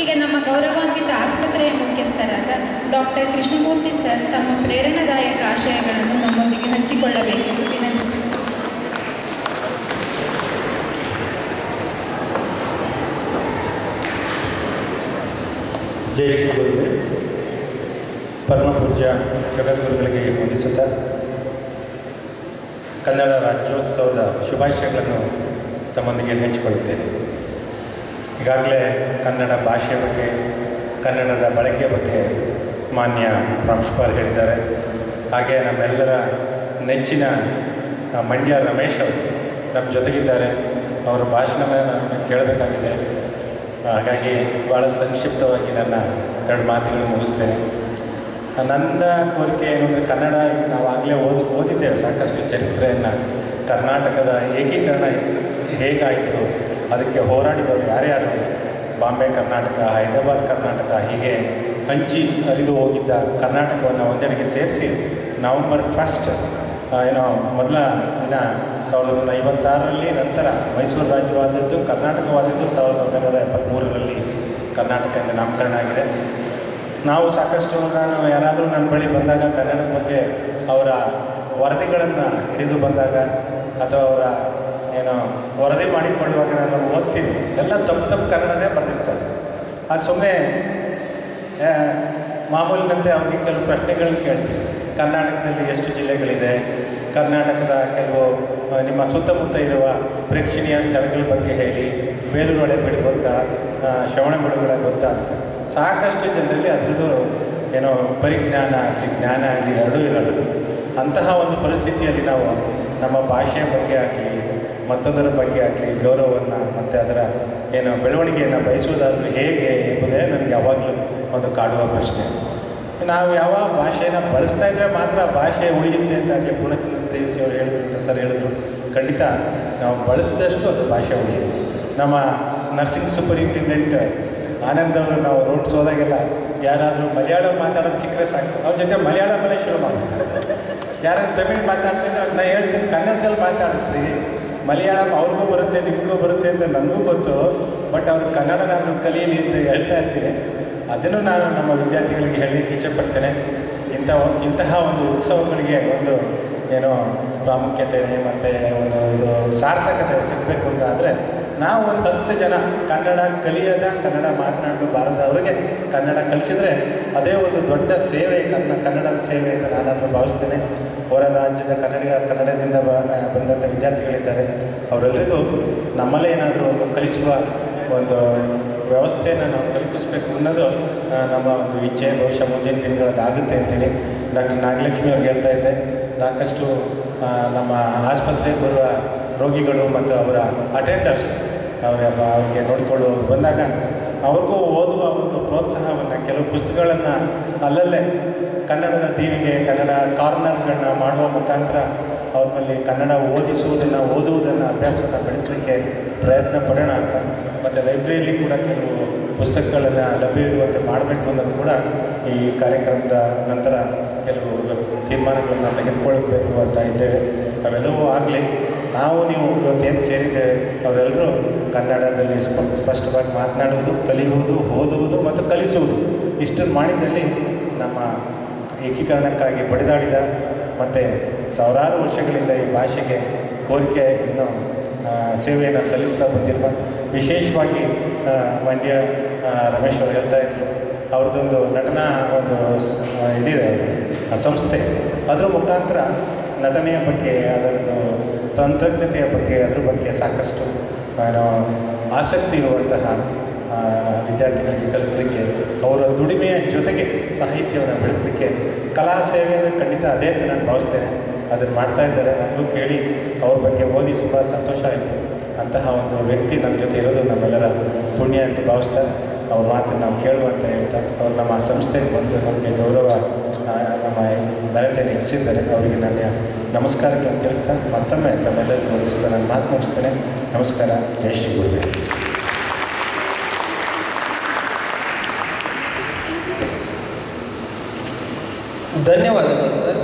ಈಗ ನಮ್ಮ ಗೌರವಾನ್ವಿತ ಆಸ್ಪತ್ರೆಯ ಮುಖ್ಯಸ್ಥರಾದ ಡಾಕ್ಟರ್ ಕೃಷ್ಣಮೂರ್ತಿ ಸರ್ ತಮ್ಮ ಪ್ರೇರಣಾದಾಯಕ ಆಶಯಗಳನ್ನು ನಮ್ಮೊಂದಿಗೆ ಹಂಚಿಕೊಳ್ಳಬೇಕೆಂದು ವಿನಂತಿಸಿದರು ಜೈ ಶ್ರೀ ಗುರುವೆ. ಪರಮ ಪೂಜ್ಯ ಜಗದ್ಗುರುಗಳಿಗೆ ವಂದಿಸುತ್ತಾ ಕನ್ನಡ ರಾಜ್ಯೋತ್ಸವದ ಶುಭಾಶಯಗಳನ್ನು ತಮ್ಮೊಂದಿಗೆ ಹಂಚಿಕೊಳ್ಳುತ್ತೇನೆ. ಈಗಾಗಲೇ ಕನ್ನಡ ಭಾಷೆ ಬಗ್ಗೆ, ಕನ್ನಡದ ಬಳಕೆ ಬಗ್ಗೆ ಮಾನ್ಯ ಪ್ರಾಂಶುಪಾಲ್ ಹೇಳಿದ್ದಾರೆ. ಹಾಗೆ ನಮ್ಮೆಲ್ಲರ ನೆಚ್ಚಿನ ಮಂಡ್ಯ ರಮೇಶ್ ಅವರು ನಮ್ಮ ಜೊತೆಗಿದ್ದಾರೆ. ಅವರ ಭಾಷಣವನ್ನು ನಾನು ಕೇಳಬೇಕಾಗಿದೆ. ಹಾಗಾಗಿ ಭಾಳ ಸಂಕ್ಷಿಪ್ತವಾಗಿ ನನ್ನ ಎರಡು ಮಾತುಗಳನ್ನು ಮುಗಿಸ್ತೇನೆ. ನನ್ನ ಕೋರಿಕೆ ಏನು ಅಂದರೆ ಕನ್ನಡ ನಾವು ಆಗಲೇ ಓದಿ, ಓದಿದ್ದೇವೆ. ಸಾಕಷ್ಟು ಚರಿತ್ರೆಯನ್ನು ಕರ್ನಾಟಕದ ಏಕೀಕರಣ ಹೇಗಾಯಿತು? ಅದಕ್ಕೆ ಹೋರಾಡಿದವರು ಯಾರ್ಯಾರು? ಬಾಂಬೆ, ಕರ್ನಾಟಕ, ಹೈದರಾಬಾದ್, ಕರ್ನಾಟಕ, ಹೀಗೆ ಹಂಚಿ ಹರಿದು ಹೋಗಿದ್ದ ಕರ್ನಾಟಕವನ್ನು ಒಂದೆಡೆಗೆ ಸೇರಿಸಿ ನವಂಬರ್ ಫಸ್ಟ್ ಏನೋ ಮೊದಲ ದಿನ ಸಾವಿರದ ಒಂಬೈನೂರ ಐವತ್ತಾರರಲ್ಲಿ ನಂತರ ಮೈಸೂರು ರಾಜ್ಯವಾದದ್ದು, ಕರ್ನಾಟಕವಾದದ್ದು ಸಾವಿರದ ಒಂಬೈನೂರ ಎಪ್ಪತ್ತ್ಮೂರರಲ್ಲಿ ಕರ್ನಾಟಕ ಎಂದು ನಾಮಕರಣ ಆಗಿದೆ. ನಾವು ಸಾಕಷ್ಟು ನಾನು ಯಾರಾದರೂ ನನ್ನ ಬಳಿ ಬಂದಾಗ ಕನ್ನಡದ ಬಗ್ಗೆ ಅವರ ವರದಿಗಳನ್ನು ಹಿಡಿದು ಬಂದಾಗ ಅಥವಾ ಅವರ ಏನೋ ವರದಿ ಮಾಡಿಕೊಳ್ಳುವಾಗ ನಾನು ಓದ್ತೀನಿ. ಎಲ್ಲ ತಪ್ಪು ತಪ್ಪು ಕನ್ನಡನೇ ಬರೆದಿರ್ತಾರೆ ಆಗ ಸುಮ್ಮನೆ ಮಾಮೂಲಿನಂತೆ ಅವನಿಗೆ ಕೆಲವು ಪ್ರಶ್ನೆಗಳನ್ನ ಕೇಳ್ತೀನಿ. ಕರ್ನಾಟಕದಲ್ಲಿ ಎಷ್ಟು ಜಿಲ್ಲೆಗಳಿದೆ? ಕರ್ನಾಟಕದ ಕೆಲವು ನಿಮ್ಮ ಸುತ್ತಮುತ್ತ ಇರುವ ಪ್ರೇಕ್ಷಣೀಯ ಸ್ಥಳಗಳ ಬಗ್ಗೆ ಹೇಳಿ. ಬೇಲೂರೊಳೆ ಬಿಡು, ಗೊತ್ತಾ? ಶ್ರವಣ ಬಿಡುಗಳ ಗೊತ್ತಾ ಅಂತ. ಸಾಕಷ್ಟು ಜನರಲ್ಲಿ ಅದರದ್ದು ಏನೋ ಪರಿಜ್ಞಾನ ಆಗಲಿ, ಜ್ಞಾನ ಆಗಲಿ ಎರಡೂ ಇರಲ್ಲ. ಅಂತಹ ಒಂದು ಪರಿಸ್ಥಿತಿಯಲ್ಲಿ ನಾವು ನಮ್ಮ ಭಾಷೆಯ ಬಗ್ಗೆ ಆಗಲಿ ಮತ್ತೊಂದರ ಬಗ್ಗೆ ಆಗಲಿ ಗೌರವವನ್ನು ಮತ್ತು ಅದರ ಏನು ಬೆಳವಣಿಗೆಯನ್ನು ಬಯಸುವುದಾದರೂ ಹೇಗೆ ಎಂಬುದೇ ನನಗೆ ಯಾವಾಗಲೂ ಒಂದು ಕಾಡುವ ಪ್ರಶ್ನೆ. ನಾವು ಯಾವ ಭಾಷೆಯನ್ನು ಬಳಸ್ತಾ ಇದ್ದರೆ ಮಾತ್ರ ಭಾಷೆ ಉಳಿಯುತ್ತೆ ಅಂತ ಆಗಲಿ ಪೂರ್ಣಚಂದ್ರ ತೇಜಸ್ವಿ ಅವರು ಹೇಳಿದ್ರು ಅಂತ ಸರ್ ಹೇಳಿದ್ರು, ಖಂಡಿತ ನಾವು ಬಳಸಿದಷ್ಟು ಅದು ಭಾಷೆ ಉಳಿಯುತ್ತೆ. ನಮ್ಮ ನರ್ಸಿಂಗ್ ಸೂಪರಿಂಟೆಂಡೆಂಟ್ ಆನಂದ್ ಅವರು ನಾವು ರೋಡ್ಸ್ ಹೋದಾಗೆಲ್ಲ ಯಾರಾದರೂ ಮಲಯಾಳಂ ಮಾತಾಡೋದು ಸಿಕ್ಕರೆ ಸಾಕು. ಅವ್ರ ಜೊತೆ ಮಲಯಾಳಮಲ್ಲೇ ಶುರು ಮಾಡ್ತಾರೆ ಯಾರು ತಮಿಳು ಮಾತಾಡ್ತಿದ್ರೆ ಅದನ್ನ ನಾನು ಹೇಳ್ತೀನಿ, ಕನ್ನಡದಲ್ಲಿ ಮಾತಾಡಿಸ್ರಿ ಮಲಯಾಳಂ ಅವ್ರಿಗೂ ಬರುತ್ತೆ, ನಿಮಗೂ ಬರುತ್ತೆ ಅಂತ ನನಗೂ ಗೊತ್ತು. ಬಟ್ ಅವರು ಕನ್ನಡ ನಾನು ಕಲೀಲಿ ಅಂತ ಹೇಳ್ತಾ ಇರ್ತೀನಿ. ಅದನ್ನು ನಾನು ನಮ್ಮ ವಿದ್ಯಾರ್ಥಿಗಳಿಗೆ ಹೇಳಲಿಕ್ಕೆ ಇಚ್ಛೆಪಡ್ತೇನೆ ಇಂಥ ಇಂತಹ ಒಂದು ಉತ್ಸವಗಳಿಗೆ ಒಂದು ಏನೋ ಪ್ರಾಮುಖ್ಯತೆ ಮತ್ತು ಒಂದು ಇದು ಸಾರ್ಥಕತೆ ಸಿಗಬೇಕು ಅಂತ ಆದರೆ ನಾವು ಒಂದು ಹತ್ತು ಜನ ಕನ್ನಡ ಕಲಿಯದ ಕನ್ನಡ ಮಾತನಾಡಲು ಬಾರದವರಿಗೆ ಕನ್ನಡ ಕಲಿಸಿದರೆ ಅದೇ ಒಂದು ದೊಡ್ಡ ಸೇವೆ ಕನ್ನ ಕನ್ನಡದ ಸೇವೆ ಅಂತ ನಾನಾದರೂ ಭಾವಿಸ್ತೇನೆ. ಹೊರ ರಾಜ್ಯದ ಕನ್ನಡಿಗ ಕನ್ನಡದಿಂದ ಬಂದಂಥ ವಿದ್ಯಾರ್ಥಿಗಳಿದ್ದಾರೆ. ಅವರೆಲ್ಲರಿಗೂ ನಮ್ಮಲ್ಲೇ ಏನಾದರೂ ಒಂದು ಕಲಿಸುವ ಒಂದು ವ್ಯವಸ್ಥೆಯನ್ನು ನಾವು ಕಲ್ಪಿಸಬೇಕು ಅನ್ನೋದು ನಮ್ಮ ಒಂದು ಇಚ್ಛೆ. ಬಹುಶಃ ಮುಂದಿನ ದಿನಗಳದ್ದಾಗುತ್ತೆ ಅಂತೀನಿ. ಡಾಕ್ಟರ್ ನಾಗಲಕ್ಷ್ಮಿ ಅವ್ರಿಗೆ ಹೇಳ್ತಾ ಇದ್ದೆ ಸಾಕಷ್ಟು ನಮ್ಮ ಆಸ್ಪತ್ರೆಗೆ ಬರುವ ರೋಗಿಗಳು ಮತ್ತು ಅವರ ಅಟೆಂಡರ್ಸ್ ಅವರ ಅವ್ರಿಗೆ ನೋಡಿಕೊಳ್ಳುವವರು ಬಂದಾಗ ಅವ್ರಿಗೂ ಓದುವ ಒಂದು ಪ್ರೋತ್ಸಾಹವನ್ನು ಕೆಲವು ಪುಸ್ತಕಗಳನ್ನು ಅಲ್ಲಲ್ಲೇ ಕನ್ನಡದ ದೀವಿಗೆ ಕನ್ನಡ ಕಾರ್ನರ್ಗಳನ್ನ ಮಾಡುವ ಮುಖಾಂತರ ಅವ್ರಲ್ಲಿ ಕನ್ನಡ ಓದಿಸುವುದನ್ನು, ಓದುವುದನ್ನು ಅಭ್ಯಾಸವನ್ನು ಬೆಳೆಸಲಿಕ್ಕೆ ಪ್ರಯತ್ನ ಪಡೋಣ ಅಂತ. ಮತ್ತು ಲೈಬ್ರರಿಯಲ್ಲಿ ಕೂಡ ಕೆಲವು ಪುಸ್ತಕಗಳನ್ನು ಲಭ್ಯವಿರುವಂತೆ ಮಾಡಬೇಕು ಅನ್ನೋದು ಕೂಡ ಈ ಕಾರ್ಯಕ್ರಮದ ನಂತರ ಕೆಲವು ತೀರ್ಮಾನಗಳನ್ನು ತೆಗೆದುಕೊಳ್ಳಬೇಕು ಅಂತ ಇದ್ದೇವೆ. ಅವೆಲ್ಲವೂ ಆಗಲಿ ನಾವು ನೀವು ಇವತ್ತೇನು ಸೇರಿದ್ದೇವೆ, ಅವರೆಲ್ಲರೂ ಕನ್ನಡದಲ್ಲಿ ಸ್ಪ, ಸ್ಪಷ್ಟವಾಗಿ ಮಾತನಾಡುವುದು, ಕಲಿಯುವುದು, ಓದುವುದು ಮತ್ತು ಕಲಿಸುವುದು. ಇಷ್ಟನ್ನು ಮಾಡಿದ್ದಲ್ಲಿ ನಮ್ಮ ಏಕೀಕರಣಕ್ಕಾಗಿ ಬಡಿದಾಡಿದ ಮತ್ತು ಸಾವಿರಾರು ವರ್ಷಗಳಿಂದ ಈ ಭಾಷೆಗೆ ಕೋರಿಕೆ ಏನು ಸೇವೆಯನ್ನು ಸಲ್ಲಿಸ್ತಾ ಬಂದಿರುವ ವಿಶೇಷವಾಗಿ ಮಂಡ್ಯ ರಮೇಶ್ ಅವರು ಹೇಳ್ತಾ ಇದ್ರು. ಅವ್ರದ್ದೊಂದು ನಟನಾ ಒಂದು ಇದಿದೆ ಸಂಸ್ಥೆ. ಅದರ ಮುಖಾಂತರ ನಟನೆಯ ಬಗ್ಗೆ, ಅದರದ್ದು ತಂತ್ರಜ್ಞತೆಯ ಬಗ್ಗೆ, ಅದ್ರ ಬಗ್ಗೆ ಸಾಕಷ್ಟು ಏನೋ ಆಸಕ್ತಿ ಇರುವಂತಹ ವಿದ್ಯಾರ್ಥಿಗಳಿಗೆ ಕಲಿಸ್ಲಿಕ್ಕೆ, ಅವರ ದುಡಿಮೆಯ ಜೊತೆಗೆ ಸಾಹಿತ್ಯವನ್ನು ಬೆಳೆಸಲಿಕ್ಕೆ, ಕಲಾ ಸೇವೆ ಖಂಡಿತ ಅದೇ ಅಂತ ನಾನು ಭಾವಿಸ್ತೇನೆ. ಅದನ್ನು ಮಾಡ್ತಾ ಇದ್ದಾರೆ. ನನಗೂ ಕೇಳಿ ಅವ್ರ ಬಗ್ಗೆ ಓದಿ ತುಂಬ ಸಂತೋಷ ಆಯಿತು. ಅಂತಹ ಒಂದು ವ್ಯಕ್ತಿ ನಮ್ಮ ಜೊತೆ ಇರೋದು ನಮ್ಮೆಲ್ಲರ ಪುಣ್ಯ ಅಂತ ಭಾವಿಸ್ತಾರೆ ಅವ್ರ ಮಾತನ್ನು ನಾವು ಕೇಳುವಂತ ಹೇಳ್ತಾ, ಅವ್ರು ನಮ್ಮ ಸಂಸ್ಥೆಗೆ ಬಂದು ನಮಗೆ ಗೌರವ ಹೆಚ್ಚಿದ್ದಾರೆ ಅವರಿಗೆ ನನ್ನ ನಮಸ್ಕಾರಗಳನ್ನು ತಿಳಿಸ್ತಾ ಮತ್ತೊಮ್ಮೆ ತಮ್ಮೆಲ್ಲರಿಗೂ ವಂದಿಸ್ತಾ ನಾನು ಮಾತು ಮುಗಿಸ್ತೇನೆ. ನಮಸ್ಕಾರ, ಜೈ ಶ್ರೀ ಗುರುದೇವ್. ಧನ್ಯವಾದಗಳು ಸರ್.